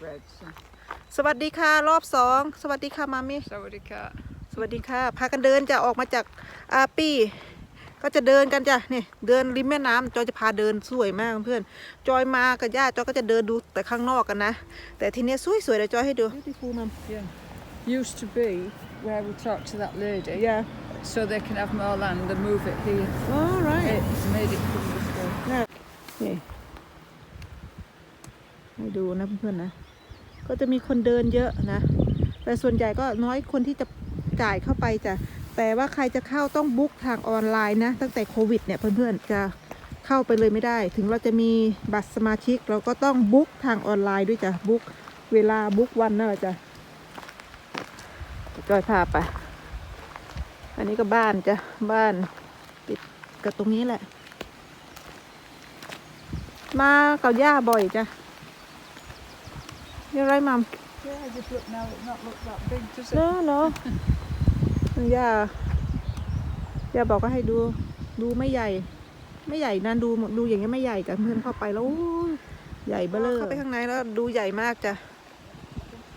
bread. So. สวัสดีค่ะรอบสองสวัสดีค่ะมามิ Sawadika. สวัสดีค่ะพากันเดินจะออกมาจากอาปี้ก็จะเดินกันจ้ะเนี่ยเดินริมแม่น้ำจอยจะพาเดินสวยมากเพื่อนจอยมากับญาติจอยก็จะเดินดูแต่ข้างนอกกันนะ แต่ทีเนี้ยสวยๆเดี๋ยวจอยให้ดู beautiful มัม Yeah. Used to be where we talked to that lady. yeah So they can have more land and move it here. all right It's made it come this way. นี่ให้ดูนะเพื่อนๆนะ ก็จะมีคนเดินเยอะนะ แต่ส่วนใหญ่ก็น้อยคนที่จะจ่ายเข้าไปจ้ะแต่ว่าใครจะเข้าต้องบุ๊กทางออนไลน์นะ ตั้งแต่โควิดเนี่ยเพื่อนๆจะเข้าไปเลยไม่ได้ ถึงเราจะมีบัตรสมาชิก เราก็ต้องบุ๊กทางออนไลน์ด้วยจ้ะบุ๊กเวลาบุ๊กวันนั่นแหละจ้ะจอยพาไป อันนี้ก็บ้านจ้ะบ้านติดกับตรงนี้แหละ มากับย่าบ่อยจ้ะ ยังไรมัม Yeah, just look now, it's not look that big, does เน it? อะเนอะย่าย่าบอกก็ให้ดู ดูไม่ใหญ่ ไม่ใหญ่นะดูดูอย่างเงี้ยไม่ใหญ่จ้ะเพื่อนเข้าไปแล้วโอ้ยใหญ่เบ้อเลยเข้าไปข้างในแล้วดูใหญ่มากจ้ะ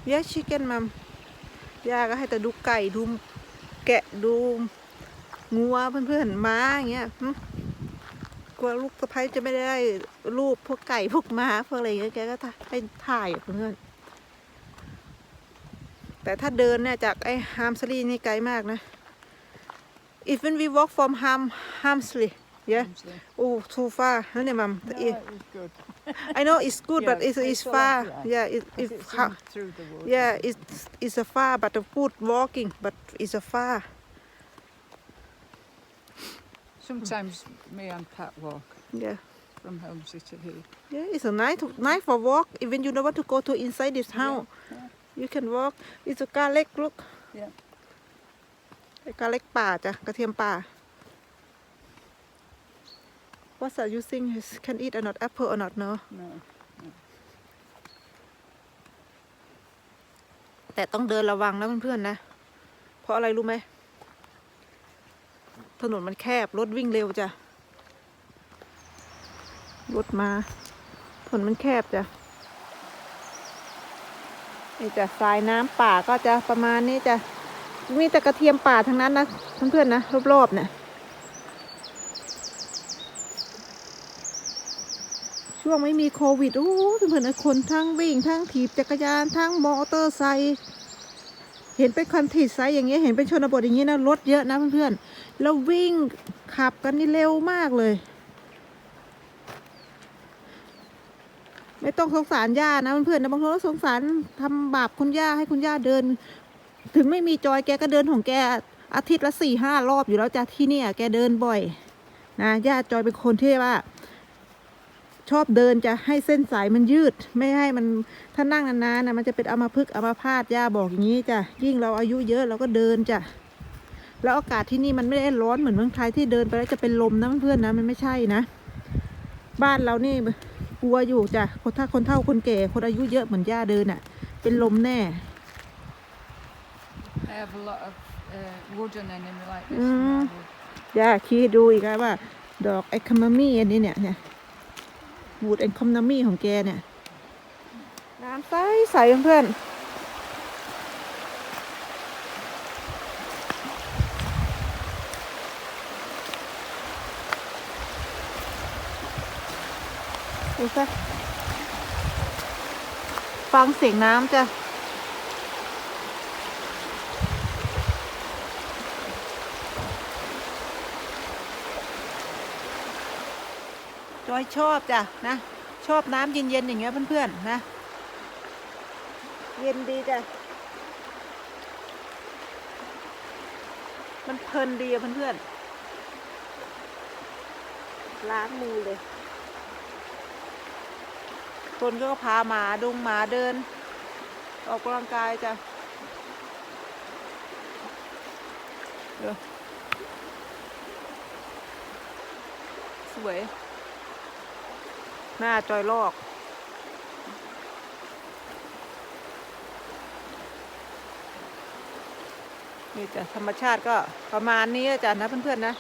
เย s ชิคเก้นมัมย่าก็ให้แต่ดูไก่ดูแกะดูงัวเพื่อนๆม้าอย่างเงี้ยหึกลัวลูกสะพ้ยจะไม่ได้รูปพวกไก่พวกม้าพวกอะไรอย่างเงี้ยแกก็ให้ถ่ายอะเพื่อนๆ แต่ถ้าเดินเนี่ยจากไอ้ฮามสลีนี่ไกลมากนะ even we walk from Ham Hamsley yeah Actually. oh too far นั่นเนี่ยมัม No, it was good. I know it's good but Yeah, it's it's it's a far lot, yeah it, Because it, it's how, in through the wood. yeah it's it's a far but a good walking but it's a far Sometimes me and Pat walk yeah from home to here. yeah it's a nice nice for walk even you don't want to go to inside this house yeah. You can walk it's a garlic look Yeah. ไอ้กาเล็กป่าจ้ะกระเทียมป่า What are you think is can eat or not apple or not no No. แต่ต้องเดินระวังนะเพื่อนๆนะ เพราะอะไรรู้ไหม ถนนมันแคบ รถวิ่งเร็วจ้ะ รถมา ถนนมันแคบจ้ะ นี่จ้ะสายน้ำป่าก็จะประมาณนี้จะมีแต่กระเทียมป่าทั้งนั้นนะเพื่อนๆนะรอบๆเนี่ยช่วงไม่มีโควิดโอ้เพื่อนๆนะคนทั้งวิ่งทั้งถีบจักรยานทั้งมอเตอร์ไซค์เห็นเป็นคันถีไซส์อย่างเงี้ยเห็นเป็นชนบทอย่างเงี้ยนะรถเยอะนะเพื่อนๆแล้ววิ่งขับกันนี่เร็วมากเลย ไม่ต้องสงสารย่านะเพื่อนๆนะบางคนก็สงสารทำบาปคุณย่าให้คุณย่าเดิน ถึงไม่มีจอยแกก็เดินของแกอาทิตย์ละสี่ห้ารอบอยู่แล้วจ้ะที่เนี่ยแกเดินบ่อย นะย่าจอยเป็นคนที่ว่า ชอบเดินจะให้เส้นสายมันยืด ไม่ให้มันถ้านั่งนานๆนะมันจะเป็นอัมาพฤกษ์อัมาพาตย่าบอกอย่างนี้จ้ะยิ่งเราอายุเยอะเราก็เดินจ้ะแล้วอากาศที่นี่มันไม่ได้ร้อนเหมือนเมืองไทยที่เดินไปแล้วจะเป็นลมนะเพื่อนๆนะมันไม่ใช่นะ บ้านเรานี่ กลัวอยู่จ้ะคนถ้าคนเฒ่าคนแก่ คนอายุเยอะเหมือนย่าเดินอะ เป็นลมแน่ I have a lot of uh, wooden enemy like this. Mm. and I would- ย่าคิดดูอีกแล้วว่า ดอกไอคามามี่อันนี้เนี่ยเนี่ยวูดไอคอมนามี่ของแกเนี่ย น้ำใสใสเพื่อนๆ ดูซะฟังเสียงน้ำจ้ะจอยชอบจ้ะนะ ชอบน้ำเย็นๆอย่างเงี้ยเพื่อนๆนะ เย็นดีจ้ะมันเพลินดีอะเพื่อนๆล้างมือเลย คนก็พาหมาดุงหมาเดิน ออกกำลังกายจ้ะเดี๋ยวสวย หน้าจอยลอกนี่จ้ะธรรมชาติก็ประมาณนี้จ้ะนะเพื่อนๆนะ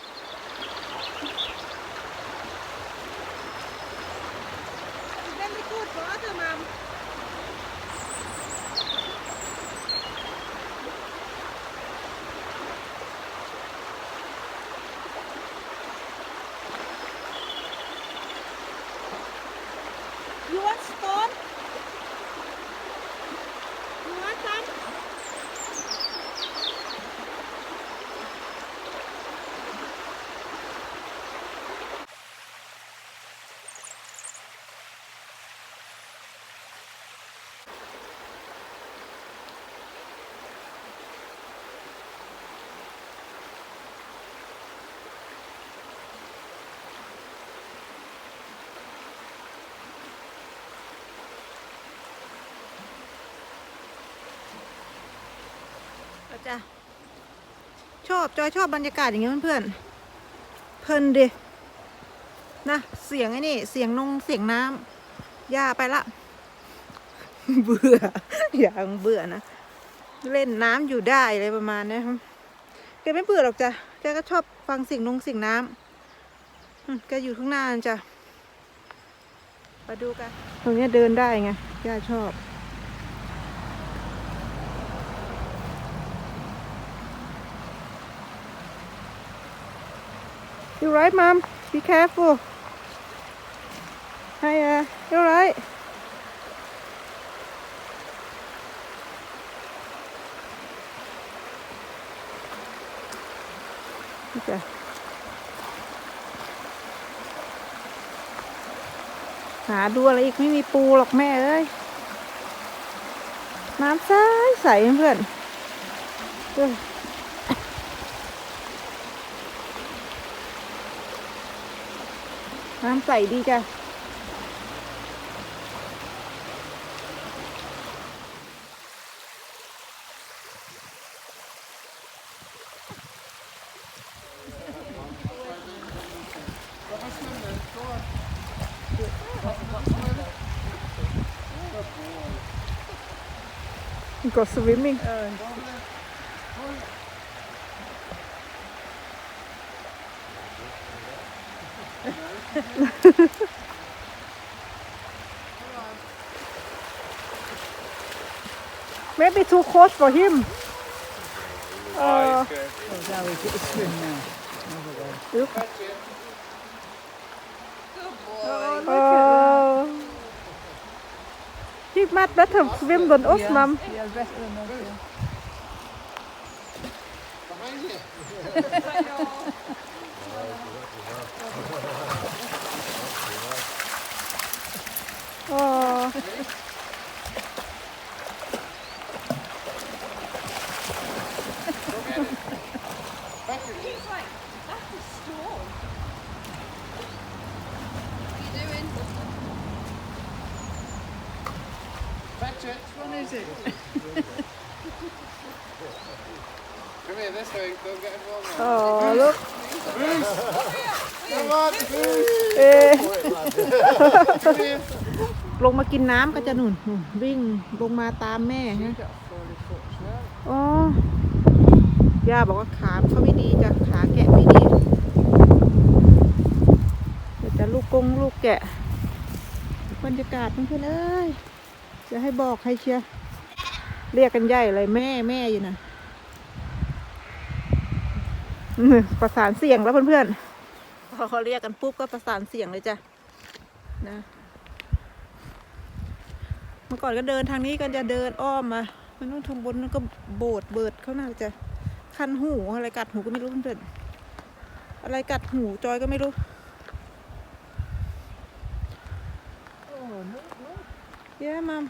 Very good for other mom. จ้ะ ชอบจอยชอบบรรยากาศอย่างเงี้ยเพื่อนๆเพลินดินะเสียงไอ้นี่ เสียงนงเสียงน้ำย่าไปละ เบื่ออย่างเบื่อนะ เล่นน้ำอยู่ได้อะไรประมาณนี้ครับแกไม่เบื่อหรอกจ้ะแกก็ชอบฟังเสียงนงเสียงน้ำแกอยู่ข้างหน้าจ้ะมาดูกัน ตรงเนี้ยเดินได้ไงย่าชอบ You right, Mom? Be careful. Hiya. You right? Okay. หาดูอะไรอีกไม่มีปูหรอกแม่เอ้ย น้ำใสใสเพื่อนเอ้ย น้ำใสดีจ้ะก็สวิมมิ่ง Maybe too close for him. Uh, now we get a swim now. look. Uh, he might better swim than us, Mum. Yeah, better than us. yeah. Oh. Which one is it? Come here this way, don't get involved. Oh, look. เอ๊ะลงมากินน้ำก็จะหนุนวิ่งลงมาตามแม่ฮะอ๋อย่าบอกว่าขาเขาไม่ดีจะขาแกะไม่ดีเดี๋ยวจะลูกกงลูกแกะบรรยากาศเพื่อนเอ้ยจะให้บอกใครเชียร์เรียกกันใหญ่เลยแม่แม่อยู่นะ ประสานเสียงแล้วเพื่อนๆ พอเขาเรียกกันปุ๊บก็ประสานเสียงเลยจ้ะนะ เมื่อก่อนก็เดินทางนี้กันจะเดินอ้อมมา มันนู่นทางบนนั่นก็โบดเบิดเขาน่าจะคันหูอะไรกัดหูก็ไม่รู้เพื่อนๆ อะไรกัดหูจอยก็ไม่รู้ Oh, no, no. Yeah, mom.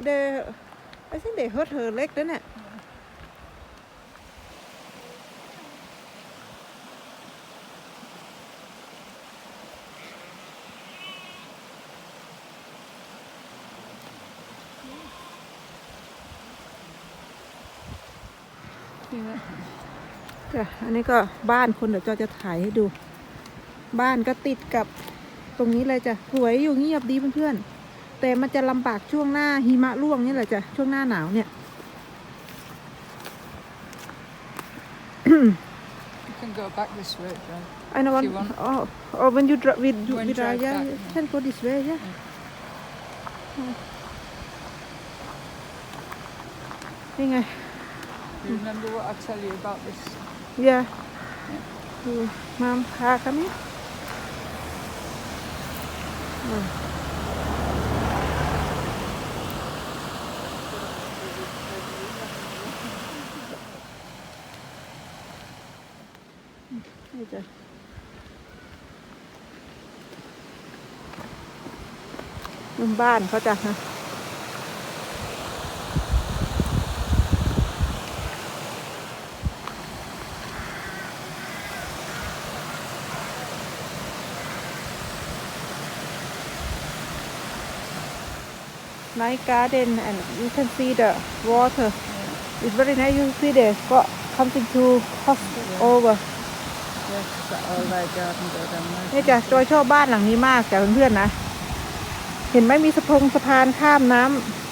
They, I think they hurt her leg, didn't it? Yeah. จ้ะอันนี้ก็บ้านคนเดี๋ยวจอยจะถ่ายให้ดู บ้านก็ติดกับตรงนี้เลยจ้ะสวยอยู่เงียบดีเพื่อนๆแต่มันจะลำบากช่วงหน้าหิมะร่วงนี่แหละจ้ะช่วงหน้าหนาวเนี่ย You can go back this way, John. I know If one. you want. Oh, oh, when you drive with When with you drive Raya, back, you yeah. can go this way, yeah. Mm. นี่ไง You remember what I tell you about this? Yeah. Mm, Mom, ha, come here. Mm. Mm, นี่จ้ะนู่นบ้านเขาจะนะ nice garden and you can see the water It's very nice you see there got something to cross over Yes, that all their garden go down there. เนี่ยจ้ะจอยชอบบ้านหลังนี้มากจ้ะเพื่อนๆนะ เห็นไหมมีสะพงสะพานข้ามน้ำ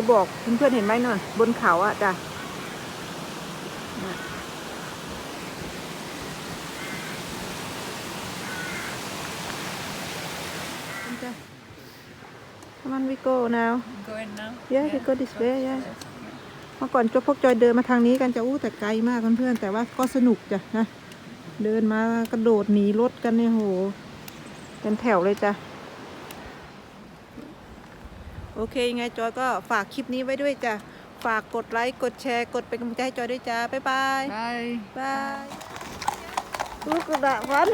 อยบอกเพื่อนๆเห็นไหมเนอะบนเขาอะจ้ะน่ะจ้ะ Come on we go now Go in now. Yeah, we go this way, yeah. เมื่อก่อนจพวกจอยเดินมาทางนี้กันจะอู้แต่ไกลมากเพื่อนๆแต่ว่าก็สนุกจ้ะนะ เดินมากระโดดหนีรถกันเนี่ยโหเป็นแถวเลยจ้ะ โอเคยังไงจอยก็ฝากคลิปนี้ไว้ด้วยจ้ะ ฝากกดไลค์ กดแชร์ กดเป็นกำลังใจให้จอยด้วยจ้า บ๊ายบาย Bye. บาย Look at that one.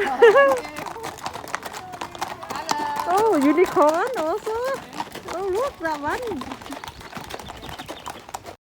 oh, unicorn also. Oh, look that one.